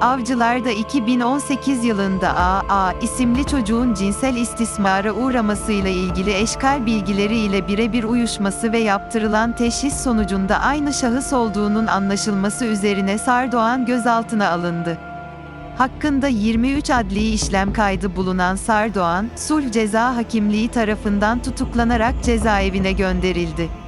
Avcılar'da 2018 yılında AA isimli çocuğun cinsel istismara uğramasıyla ilgili eşkal bilgileri ile birebir uyuşması ve yaptırılan teşhis sonucunda aynı şahıs olduğunun anlaşılması üzerine Sardoğan gözaltına alındı. Hakkında 23 adli işlem kaydı bulunan Sardoğan, Sulh Ceza Hakimliği tarafından tutuklanarak cezaevine gönderildi.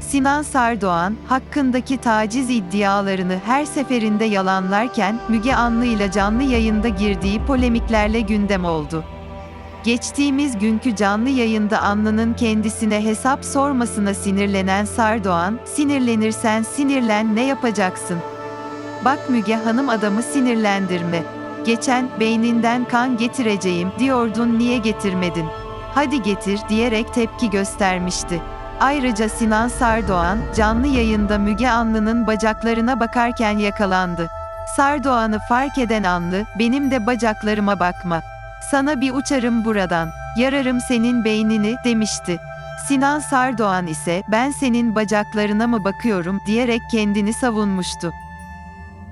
Sinan Sardoğan, hakkındaki taciz iddialarını her seferinde yalanlarken, Müge Anlı ile canlı yayında girdiği polemiklerle gündem oldu. Geçtiğimiz günkü canlı yayında Anlı'nın kendisine hesap sormasına sinirlenen Sardoğan, sinirlenirsen sinirlen ne yapacaksın? Bak Müge Hanım adamı sinirlendirme. Geçen, beyninden kan getireceğim diyordun niye getirmedin? Hadi getir diyerek tepki göstermişti. Ayrıca Sinan Sardoğan, canlı yayında Müge Anlı'nın bacaklarına bakarken yakalandı. Sardoğan'ı fark eden Anlı, benim de bacaklarıma bakma. Sana bir uçarım buradan, yararım senin beynini, demişti. Sinan Sardoğan ise, ben senin bacaklarına mı bakıyorum, diyerek kendini savunmuştu.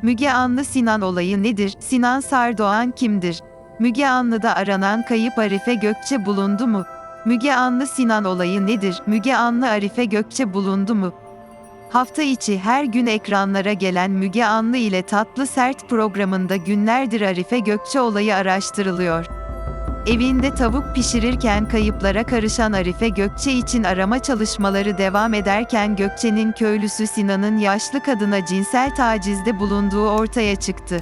Müge Anlı Sinan olayı nedir? Sinan Sardoğan kimdir? Müge Anlı'da aranan kayıp Arife Gökçe bulundu mu? Müge Anlı Sinan olayı nedir? Müge Anlı Arife Gökçe bulundu mu? Hafta içi her gün ekranlara gelen Müge Anlı ile Tatlı Sert programında günlerdir Arife Gökçe olayı araştırılıyor. Evinde tavuk pişirirken kayıplara karışan Arife Gökçe için arama çalışmaları devam ederken Gökçe'nin köylüsü Sinan'ın yaşlı kadına cinsel tacizde bulunduğu ortaya çıktı.